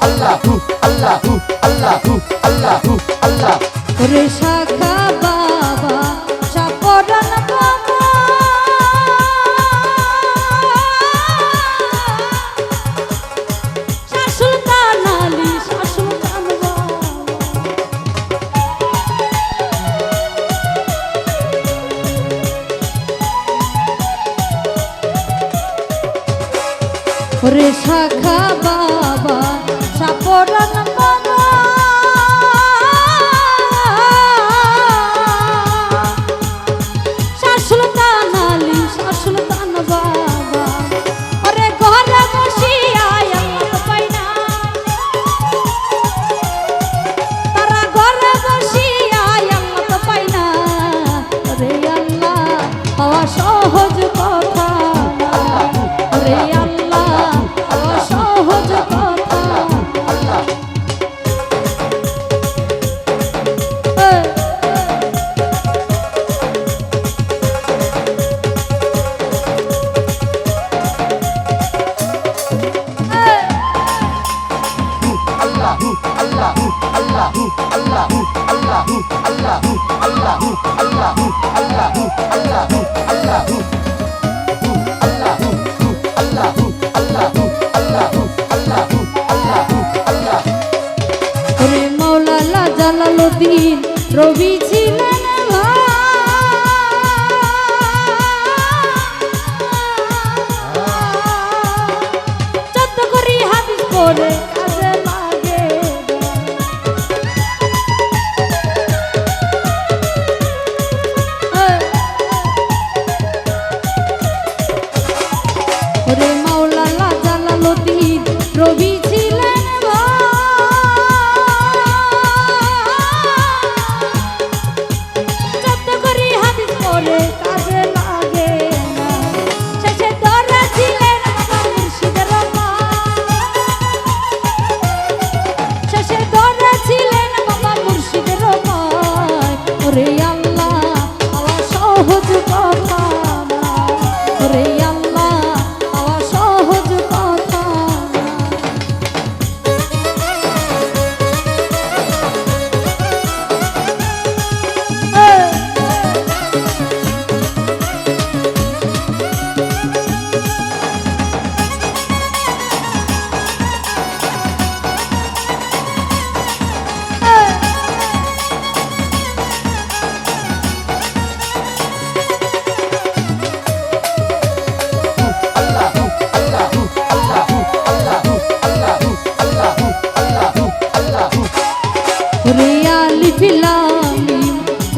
আল্লাহ আল্লাহ আল্লাহ আল্লাহ আল্লাহ ওরে শাখা বাবা সাকরণ ওরে শাখা বাবা Bye. আল্লাহ আল্লাহ আল্লাহ আল্লাহ আল্লাহ আল্লাহ আল্লাহ আল্লাহ আল্লাহ আল্লাহ ওরে মাওলানা জালালউদ্দিন, রবি ছিলেন চত্ত করি হাদিস করে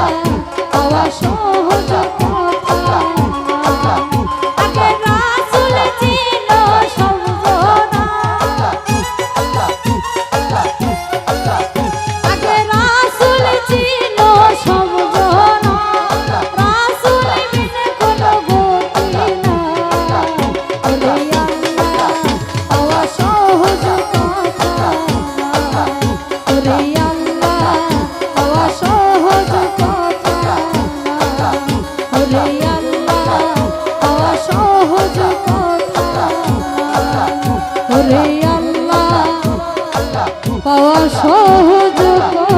সহজাত পাওয়া সহজাত